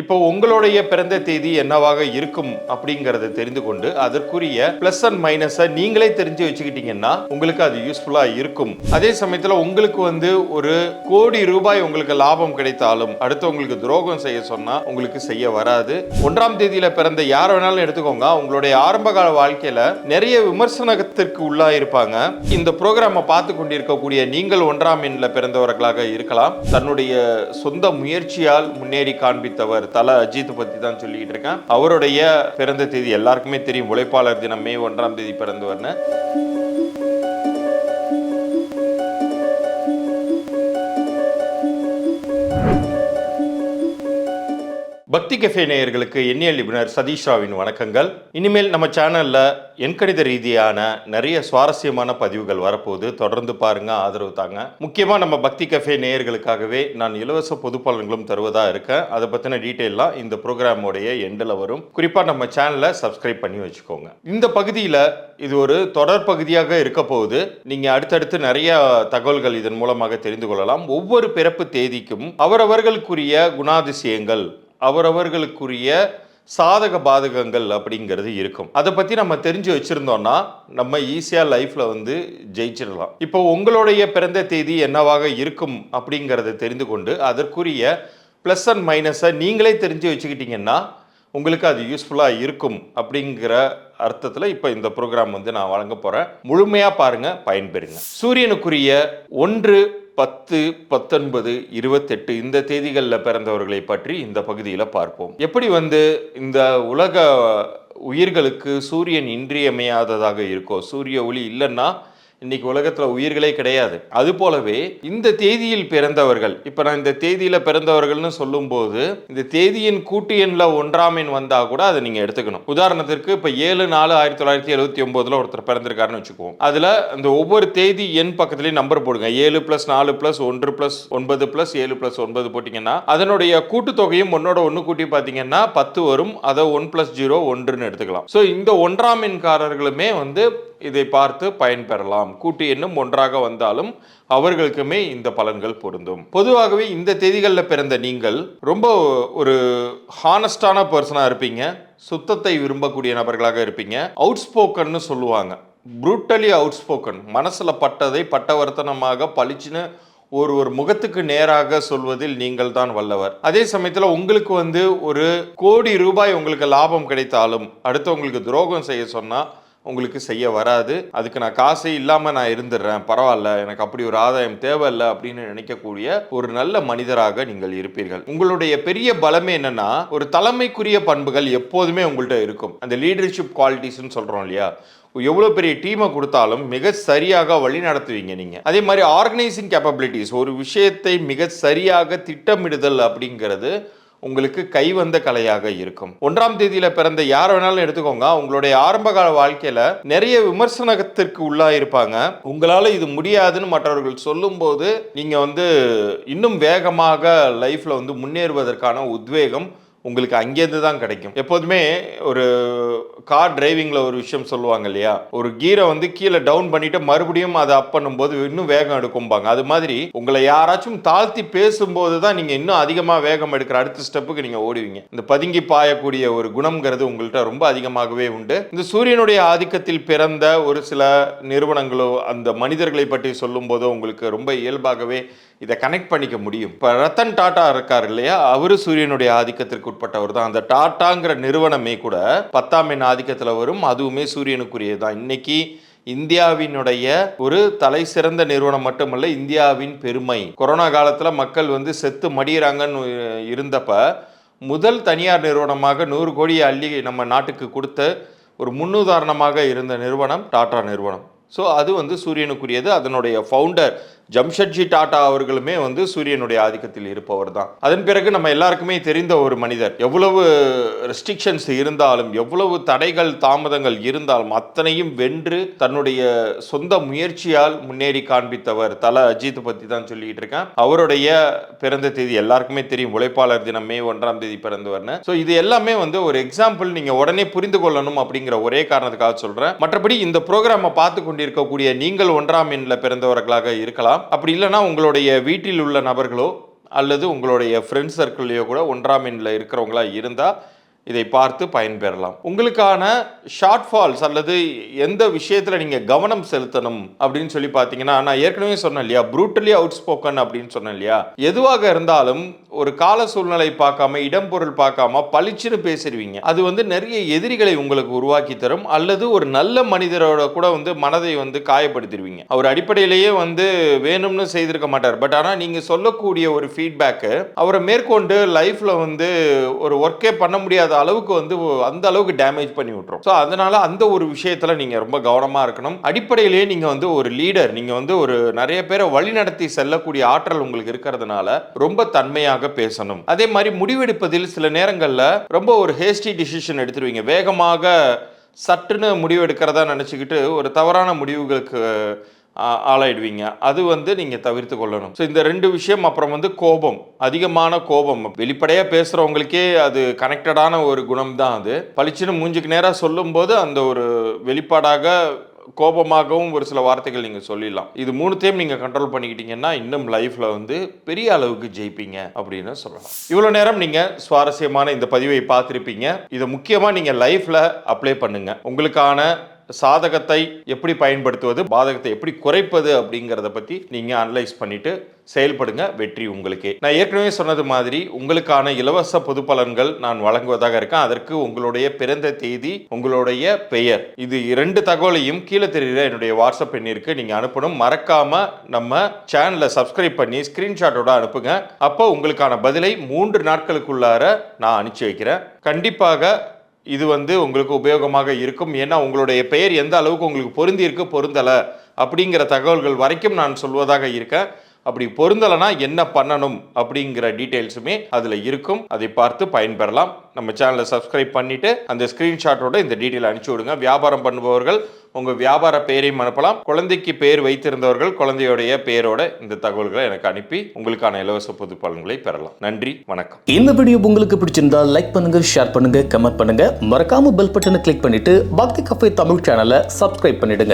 இப்போ உங்களுடைய பிறந்த தேதி என்னவாக இருக்கும் அப்படிங்கறத தெரிந்து கொண்டு அதற்குரிய பிளஸ் அண்ட் மைனஸை நீங்களே தெரிஞ்சு வச்சுக்கிட்டீங்கன்னா உங்களுக்கு அது யூஸ்ஃபுல்லா இருக்கும். அதே சமயத்துல உங்களுக்கு வந்து ஒரு கோடி ரூபாய் உங்களுக்கு லாபம் கிடைத்தாலும் அடுத்தவங்களுக்கு துரோகம் செய்ய சொன்னா உங்களுக்கு செய்ய வராது. ஒன்றாம் தேதியில பிறந்த யார் வேணாலும் எடுத்துக்கோங்க. உங்களுடைய ஆரம்ப கால வாழ்க்கையில நிறைய விமர்சனத்திற்கு உள்ளா இருப்பாங்க இந்த ப்ரோக்ராமை பார்த்து கொண்டிருக்கக்கூடிய நீங்கள் ஒன்றாம் எண்ணில் பிறந்தவர்களாக இருக்கலாம். தன்னுடைய சொந்த முயற்சியால் முன்னேறி காண்பித்தவர் தல அஜித் பத்தி தான் சொல்லிக்கிட்டு இருக்கேன். அவருடைய பிறந்த தேதி எல்லாருக்குமே தெரியும். உழைப்பாளர் தினம் மே ஒன்றாம் தேதி பிறந்தவர்னு பக்தி கஃபே நேயர்களுக்கு எண்ணியல் நிபுணர் சதீஷ் ராவின் வணக்கங்கள். இனிமேல் நம்ம சேனலில் எண்கணித ரீதியான நிறைய சுவாரஸ்யமான பதிவுகள் வரப்போகுது. தொடர்ந்து பாருங்க ஆதரவு தாங்க. முக்கியமாக நம்ம பக்தி கஃபே நேயர்களுக்காகவே நான் இலவச பொது பலன்களும் இருக்கேன். அதை பற்றின டீட்டெயிலாம் இந்த ப்ரோக்ராமோடைய எண்டில் வரும். குறிப்பாக நம்ம சேனலை சப்ஸ்கிரைப் பண்ணி வச்சுக்கோங்க. இந்த பகுதியில் இது ஒரு தொடர் பகுதியாக இருக்க போகுது. நீங்கள் அடுத்தடுத்து நிறைய தகவல்கள் இதன் மூலமாக தெரிந்து கொள்ளலாம். ஒவ்வொரு பிறப்பு தேதிக்கும் அவரவர்களுக்குரிய குணாதிசயங்கள் அவரவர்களுக்குரிய சாதக பாதகங்கள் அப்படிங்கிறது இருக்கும். அதை பற்றி நம்ம தெரிஞ்சு வச்சுருந்தோம்னா நம்ம ஈஸியாக லைஃப்பில் வந்து ஜெயிச்சிடலாம். இப்போ உங்களுடைய பிறந்த தேதி என்னவாக இருக்கும் அப்படிங்கிறத தெரிந்து கொண்டு அதற்குரிய ப்ளஸ் அண்ட் மைனஸை நீங்களே தெரிஞ்சு வச்சுக்கிட்டீங்கன்னா உங்களுக்கு அது யூஸ்ஃபுல்லாக இருக்கும் அப்படிங்கிற அர்த்தத்தில் இப்போ இந்த ப்ரோக்ராம் வந்து நான் வழங்க போகிறேன் முழுமையாக பாருங்கள் பயன்பெறுங்க. சூரியனுக்குரிய ஒன்று பத்து பத்தொன்பது இருபத்தெட்டு இந்த தேதிகளில் பிறந்தவர்களை பற்றி இந்த பகுதியில் பார்ப்போம். எப்படி வந்து இந்த உலக உயிர்களுக்கு சூரியன் இன்றியமையாததாக இருக்கோ சூரிய ஒளி இல்லைன்னா இன்னைக்கு உலகத்துல உயிர்களே கிடையாது. அது போலவே இந்த தேதியில் பிறந்தவர்கள் இப்ப நான் இந்த தேதியில பிறந்தவர்கள்னு சொல்லும்போது இந்த தேதியின் கூட்டு எண்ல ஒன்றாம் எண் வந்தா கூட அதை நீங்க எடுத்துக்கணும். உதாரணத்திற்கு இப்ப ஏழு நாலு ஆயிரத்தி தொள்ளாயிரத்தி எழுபத்தி ஒன்பதுல ஒருத்தர் பிறந்திருக்காருன்னு வச்சுக்குவோம். அதுல அந்த ஒவ்வொரு தேதி எண் பக்கத்துலயும் நம்பர் போடுங்க. ஏழு பிளஸ் நாலு பிளஸ் ஒன்று பிளஸ் ஒன்பது பிளஸ் ஏழு பிளஸ் ஒன்பது போட்டீங்கன்னா அதனுடைய கூட்டுத்தொகையும் ஒன்னோட ஒன்று கூட்டி பார்த்தீங்கன்னா பத்து வரும். அதை ஒன் பிளஸ் ஜீரோ ஒன்றுன்னு எடுத்துக்கலாம். ஸோ இந்த ஒன்றாம் எண்காரர்களுமே வந்து இதை பார்த்து பயன்பெறலாம். கூட்டு எண்ணும் ஒன்றாக வந்தாலும் அவர்களுக்குமே இந்த பலன்கள் பொருந்தும். பொதுவாகவே இந்த தேதிகளில் பிறந்த நீங்கள் ரொம்ப ஒரு ஹானஸ்டான பர்சனாக இருப்பீங்க. சுத்தத்தை விரும்பக்கூடிய நபர்களாக இருப்பீங்க. அவுட்ஸ்போக்கன்னு சொல்லுவாங்க. Brutally outspoken. மனசில் பட்டதை பட்டவர்த்தனமாக பளிச்சுன்னு ஒரு ஒரு முகத்துக்கு நேராக சொல்வதில் நீங்கள் தான் வல்லவர். அதே சமயத்தில் உங்களுக்கு வந்து ஒரு கோடி ரூபாய் உங்களுக்கு லாபம் கிடைத்தாலும் அடுத்தவங்களுக்கு துரோகம் செய்ய சொன்னால் உங்களுக்கு செய்ய வராது. அதுக்கு நான் காசே இல்லாமல் நான் இருந்துடுறேன். பரவாயில்ல எனக்கு அப்படி ஒரு ஆதாயம் தேவையில்லை அப்படின்னு நினைக்கக்கூடிய ஒரு நல்ல மனிதராக நீங்கள் இருப்பீர்கள். உங்களுடைய பெரிய பலமே என்னன்னா ஒரு தலைமைக்குரிய பண்புகள் எப்போதுமே உங்கள்கிட்ட இருக்கும். அந்த லீடர்ஷிப் குவாலிட்டிஸ்னு சொல்கிறோம் இல்லையா? எவ்வளோ பெரிய டீமை கொடுத்தாலும் மிக சரியாக வழி நடத்துவீங்க நீங்கள் அதே மாதிரி ஆர்கனைசிங் கேப்பபிலிட்டிஸ் ஒரு விஷயத்தை மிக சரியாக திட்டமிடுதல் அப்படிங்கிறது உங்களுக்கு கைவந்த கலையாக இருக்கும். ஒன்றாம் தேதியில பிறந்த யார் வேணாலும் எடுத்துக்கோங்க. உங்களுடைய ஆரம்ப கால வாழ்க்கையில நிறைய விமர்சனத்திற்கு உள்ளா இருப்பாங்க உங்களால இது முடியாதுன்னு மற்றவர்கள் சொல்லும்போது நீங்க வந்து இன்னும் வேகமாக லைஃப்ல வந்து முன்னேறுவதற்கான உத்வேகம் உங்களுக்கு அங்கேருந்து தான் கிடைக்கும். எப்போதுமே ஒரு கார் டிரைவிங்கில் ஒரு விஷயம் சொல்லுவாங்க இல்லையா? ஒரு கீரை வந்து கீழே டவுன் பண்ணிட்டு மறுபடியும் அதை அப் பண்ணும்போது இன்னும் வேகம் எடுக்கும்பாங்க. அது மாதிரி உங்களை யாராச்சும் தாழ்த்தி பேசும்போது தான் நீங்கள் இன்னும் அதிகமாக வேகம் எடுக்கிற அடுத்த ஸ்டெப்புக்கு நீங்கள் ஓடுவீங்க இந்த பதுங்கி பாயக்கூடிய ஒரு குணம்ங்கிறது உங்கள்கிட்ட ரொம்ப அதிகமாகவே உண்டு. இந்த சூரியனுடைய ஆதிக்கத்தில் பிறந்த ஒரு சில நிறுவனங்களோ அந்த மனிதர்களை பற்றி சொல்லும்போதோ உங்களுக்கு ரொம்ப இயல்பாகவே இதை கனெக்ட் பண்ணிக்க முடியும். இப்போ ரத்தன் டாட்டா இருக்கார் இல்லையா? அவரு சூரியனுடைய ஆதிக்கத்திற்கு உட்பட்டவர் தான். அந்த டாட்டாங்கிற நிறுவனமே கூட பத்தாம் எண் ஆதிக்கத்தில் வரும். அதுவுமே சூரியனுக்குரியது தான் இன்னைக்கு இந்தியாவினுடைய ஒரு தலை சிறந்த நிறுவனம் மட்டுமல்ல இந்தியாவின் பெருமை. கொரோனா காலத்தில் மக்கள் வந்து செத்து மடியிறாங்கன்னு இருந்தப்ப முதல் தனியார் நிறுவனமாக நூறு கோடியை அள்ளி நம்ம நாட்டுக்கு கொடுத்த ஒரு முன்னுதாரணமாக இருந்த நிறுவனம் டாடா நிறுவனம். ஸோ அது வந்து சூரியனுக்குரியது. அதனுடைய ஃபவுண்டர் ஜம்ஷெட்ஜி டாடா அவர்களுமே வந்து சூரியனுடைய ஆதிக்கத்தில் இருப்பவர் தான். அதன் பிறகு நம்ம எல்லாருக்குமே தெரிந்த ஒரு மனிதர். எவ்வளவு ரெஸ்ட்ரிக்ஷன்ஸ் இருந்தாலும் எவ்வளவு தடைகள் தாமதங்கள் இருந்தாலும் அத்தனையும் வென்று தன்னுடைய சொந்த முயற்சியால் முன்னேறி காண்பித்தவர் தல அஜித் பத்தி தான் சொல்லிட்டு இருக்கேன். அவருடைய பிறந்த தேதி எல்லாருக்குமே தெரியும். உழைப்பாளர் தினம் மே ஒன்றாம் தேதி பிறந்தவர்னு. ஸோ இது எல்லாமே வந்து ஒரு எக்ஸாம்பிள் நீங்க உடனே புரிந்து கொள்ளணும் அப்படிங்கிற ஒரே காரணத்துக்காக சொல்றேன். மற்றபடி இந்த ப்ரோக்ராமை பார்த்து கொண்டிருக்கக்கூடிய நீங்கள் ஒன்றாம் எண்ணில் பிறந்தவர்களாக இருக்கலாம். அப்படி இல்லைன்னா உங்களுடைய வீட்டில் உள்ள நபர்களோ அல்லது உங்களுடைய ஃப்ரெண்ட்ஸ் சர்க்கிள்லேயோ கூட ஒன்றாம் எண்ணில் இருக்கிறவங்களா இருந்தால் இதை பார்த்து பயன்பெறலாம். உங்களுக்கான ஷார்ட் ஃபால்ஸ் அல்லது எந்த விஷயத்தில் நீங்கள் கவனம் செலுத்தணும் அப்படின்னு சொல்லி பார்த்தீங்கன்னா நான் ஏற்கனவே சொன்னேன் இல்லையா? ப்ரூட்டலி அவுட் ஸ்போக்கன் அப்படின்னு சொன்னேன் இல்லையா? எதுவாக இருந்தாலும் ஒரு கால சூழ்நிலை பார்க்காம இடம் பொருள் பார்க்காம பளிச்சுன்னு பேசிடுவீங்க. அது வந்து நிறைய எதிரிகளை உங்களுக்கு உருவாக்கி தரும். அல்லது ஒரு நல்ல மனிதரோட கூட வந்து மனதை வந்து காயப்படுத்திடுவீங்க. அவர் அடிப்படையிலேயே வந்து வேணும்னு செய்திருக்க மாட்டார். பட் ஆனால் நீங்கள் சொல்லக்கூடிய ஒரு ஃபீட்பேக்கு அவரை மேற்கொண்டு லைஃப்பில் வந்து ஒரு ஒர்க்கே பண்ண முடியாத அளவுக்கு வந்து அந்த அளவுக்கு டேமேஜ் பண்ணி விட்டுரும். ஸோ அதனால அந்த ஒரு விஷயத்தில் நீங்கள் ரொம்ப கவனமாக இருக்கணும். அடிப்படையிலேயே நீங்கள் வந்து ஒரு லீடர் நீங்கள் வந்து ஒரு நிறைய பேரை வழிநடத்தி செல்லக்கூடிய ஆற்றல் உங்களுக்கு இருக்கிறதுனால ரொம்ப தன்மையாக பேசணும். அதே மாதிரி முடிவெடுப்பதில் சில நேரங்களில் ரொம்ப ஒரு ஹேஸ்டி டிசிஷன் எடுத்துருவீங்க. வேகமாக சட்டுன்னு முடிவு எடுக்கிறதா நினச்சிக்கிட்டு ஒரு தவறான முடிவுகளுக்கு ஆளாயிடுவீங்க. அது வந்து நீங்கள் தவிர்த்து கொள்ளணும். ஸோ இந்த ரெண்டு விஷயம் அப்புறம் வந்து கோபம். அதிகமான கோபம். வெளிப்படையாக பேசுகிறவங்களுக்கே அது கனெக்டடான ஒரு குணம் தான் அது. பளிச்சுன்னு மூஞ்சுக்கு நேராக சொல்லும்போது அந்த ஒரு வெளிப்பாடாக கோபமாகவும் ஒரு சில வார்த்தைகள் நீங்கள் சொல்லிடலாம். இது மூணுத்தையும் நீங்கள் கண்ட்ரோல் பண்ணிக்கிட்டீங்கன்னா இன்னும் லைஃப்பில் வந்து பெரிய அளவுக்கு ஜெயிப்பீங்க அப்படின்னு சொல்லலாம். இவ்வளோ நேரம் நீங்கள் சுவாரஸ்யமான இந்த பதிவை பார்த்துருப்பீங்க. இதை முக்கியமாக நீங்கள் லைஃப்பில் அப்ளை பண்ணுங்கள் உங்களுக்கான சாதகத்தை எப்படி பயன்படுத்துவது பாதகத்தை எப்படி குறைப்பது அப்படிங்கிறத பற்றி நீங்கள் அனலைஸ் பண்ணிவிட்டு செயல்படுங்க வெற்றி உங்களுக்கே. நான் ஏற்கனவே சொன்னது மாதிரி உங்களுக்கான இலவச பொது பலன்கள் நான் வழங்குவதாக இருக்கேன். அதற்கு உங்களுடைய பிறந்த தேதி உங்களுடைய பெயர் இது இரண்டு தகவலையும் கீழே தெரியுற என்னுடைய வாட்ஸ்அப் எண்ணிற்கு நீங்கள் அனுப்பணும். மறக்காம நம்ம சேனலை சப்ஸ்கிரைப் பண்ணி ஸ்கிரீன்ஷாட்டோட அனுப்புங்க. அப்போ உங்களுக்கான பதிலை மூன்று நாட்களுக்குள்ளார நான் அனுப்பிச்சி வைக்கிறேன். கண்டிப்பாக இது வந்து உங்களுக்கு உபயோகமாக இருக்கும். ஏன்னா உங்களுடைய பெயர் எந்த அளவுக்கு உங்களுக்கு பொருந்தியிருக்கு பொருந்தலை அப்படிங்கிற தகவல்கள் வரைக்கும் நான் சொல்வதாக இருக்கேன் அப்படி பொருந்தலைனா என்ன பண்ணணும் அப்படிங்கிற டீட்டெயில்ஸுமே அதில் இருக்கும். அதை பார்த்து பயன்பெறலாம். நம்ம சேனலை சப்ஸ்கிரைப் பண்ணிவிட்டு அந்த ஸ்க்ரீன்ஷாட்டோட இந்த டீட்டெயில் அனுப்பிச்சி விடுங்க. வியாபாரம் பண்ணுபவர்கள் உங்கள் வியாபார பெயரையும் அனுப்பலாம். குழந்தைக்கு பெயர் வைத்திருந்தவர்கள் குழந்தையுடைய பெயரோட இந்த தகவல்களை எனக்கு அனுப்பி உங்களுக்கான இலவச பொது பலன்களை பெறலாம். நன்றி வணக்கம். இந்த வீடியோ உங்களுக்கு பிடிச்சிருந்தா லைக் பண்ணுங்க ஷேர் பண்ணுங்க கமெண்ட் பண்ணுங்க. மறக்காம பெல் பட்டனை கிளிக் பண்ணிட்டு பக்தி கஃபே தமிழ் சேனலை சப்ஸ்கிரைப் பண்ணிடுங்க.